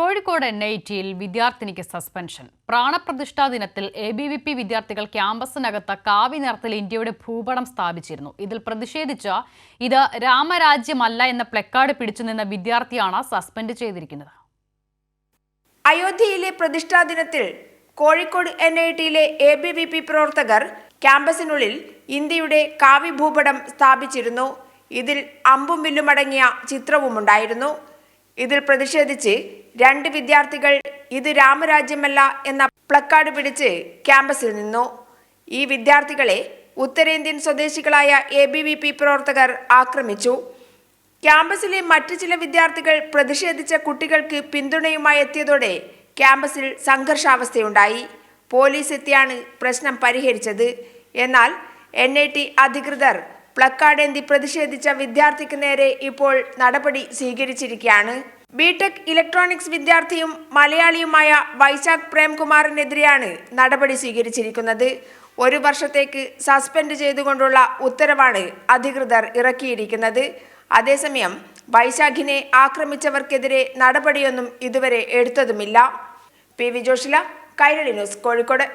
Kozhikode N I ടിയിൽ വിദ്യാർത്ഥിനിക്ക് suspension. പ്രാണപ്രതിഷ്ഠാ ദിനത്തിൽ A B V P വിദ്യാർത്ഥികൾ ക്യാമ്പസിനകത്ത് കാവി നിറത്തിൽ ഇന്ത്യയുടെ ഭൂപടം സ്ഥാപിച്ചിരുന്നു. ഇതിൽ പ്രതിഷേധിച്ച ഇത് രാമരാജ്യമല്ല എന്ന പ്ലക്കാർഡ് പിടിച്ചു നിന്ന വിദ്യാർത്ഥിയാണ് സസ്പെൻഡ് ചെയ്തിരിക്കുന്നത്. അയോധ്യയിലെ പ്രതിഷ്ഠാ ദിനത്തിൽ കോഴിക്കോട് എൻ ഐ ടിയിലെ എ ബി വി പി പ്രവർത്തകർ ക്യാമ്പസിനുള്ളിൽ ഇന്ത്യയുടെ കാവി ഭൂപടം സ്ഥാപിച്ചിരുന്നു. ഇതിൽ അമ്പും വില്ലുമടങ്ങിയ ചിത്രവുമുണ്ടായിരുന്നു. ഇതിൽ പ്രതിഷേധിച്ച് രണ്ട് വിദ്യാർത്ഥികൾ ഇത് രാമരാജ്യമല്ല എന്ന പ്ലക്കാർഡ് പിടിച്ച് ക്യാമ്പസിൽ നിന്നു. ഈ വിദ്യാർത്ഥികളെ ഉത്തരേന്ത്യൻ സ്വദേശികളായ എ ബി വി പി പ്രവർത്തകർ ആക്രമിച്ചു. ക്യാമ്പസിലെ മറ്റു ചില വിദ്യാർത്ഥികൾ പ്രതിഷേധിച്ച കുട്ടികൾക്ക് പിന്തുണയുമായി എത്തിയതോടെ ക്യാമ്പസിൽ സംഘർഷാവസ്ഥയുണ്ടായി. പോലീസ് എത്തിയാണ് പ്രശ്നം പരിഹരിച്ചത്. എന്നാൽ എൻ ഐ ടി അധികൃതർ പ്ലക്കാർഡേന്തി പ്രതിഷേധിച്ച വിദ്യാർത്ഥിക്ക് നേരെ ഇപ്പോൾ നടപടി സ്വീകരിച്ചിരിക്കുകയാണ്. ബിടെക് ഇലക്ട്രോണിക്സ് വിദ്യാർത്ഥിയും മലയാളിയുമായ വൈശാഖ് പ്രേംകുമാറിനെതിരെയാണ് നടപടി സ്വീകരിച്ചിരിക്കുന്നത്. ഒരു വർഷത്തേക്ക് സസ്പെൻഡ് ചെയ്തുകൊണ്ടുള്ള ഉത്തരവാണ് അധികൃതർ ഇറക്കിയിരിക്കുന്നത്. അതേസമയം വൈശാഖിനെ ആക്രമിച്ചവർക്കെതിരെ നടപടിയൊന്നും ഇതുവരെ എടുത്തതുമില്ല. P V Joshila Kairali news Kozhikode.